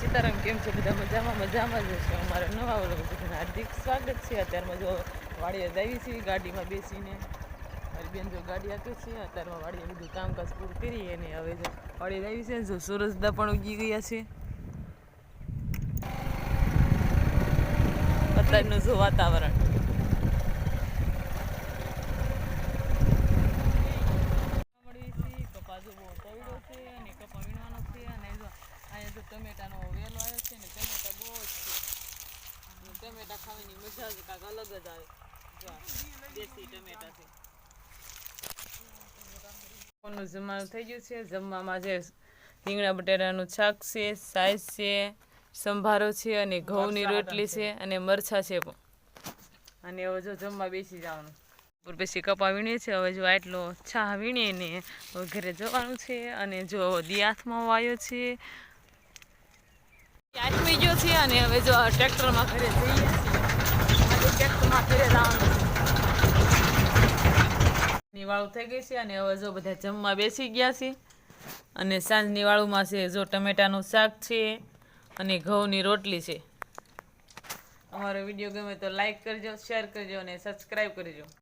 સીતારામ, કેમ છે? બધા મજામાં? મજામાં જ હશે. અમારા નવા વ્લોગ બધાને હાર્દિક સ્વાગત છે. અત્યારમાં જો વાડીએ જઈએ છીએ, ગાડીમાં બેસીને. મારી બેન જો ગાડી આપે છે. અત્યારમાં વાડીએ બધું કામકાજ પૂરું કરીએ અને હવે જો વાડીએ દાવી છે જો સુરજદા પણ ઉગી ગયા છે. અત્યારનું જો વાતાવરણ મળવી છે કપા જો બહુ પૈડો છે અને કપા વીણવાનો છે અને જો અહીંયા જો ટમેટાનો વેલો આવ્યો છે ને ટમેટા બહુ જ છે. અને ટમેટા ખાવાની મજા જ કાંક અલગ જ આવે. દેશી ટમેટા છે. કોનું જમવાનું થઈ ગયું છે. જમવામાં જે રીંગણા બટેટાનું શાક છે સાઈઝ છે સંભારો છે અને ઘઉંની રોટલી છે. અને મરછા છે પણ. અને હવે જો જમવા બેસી જવાનું. પછી કપા વીણીએ છીએ હવે જો આટલો છા વીણીએ ને ઘરે જવાનું છે. અને જો દી હાથમાં વાયો છે. આઠમી ગયો છે અને હવે જો ટ્રેક્ટરમાં ઘરે જઈએ છીએ. ટ્રેક્ટરમાં ઘરે જવાનું. થઈ ગઈ છે અને હવે જો બધા જમવા બેસી ગયા છે. અને સાંજ નિવાળુંમાં છે જો ટમેટાનું શાક છે અને ઘઉંની રોટલી છે. અમારો વીડિયો ગમે તો લાઈક કરજો શેર કરજો અને સબસ્ક્રાઈબ કરજો.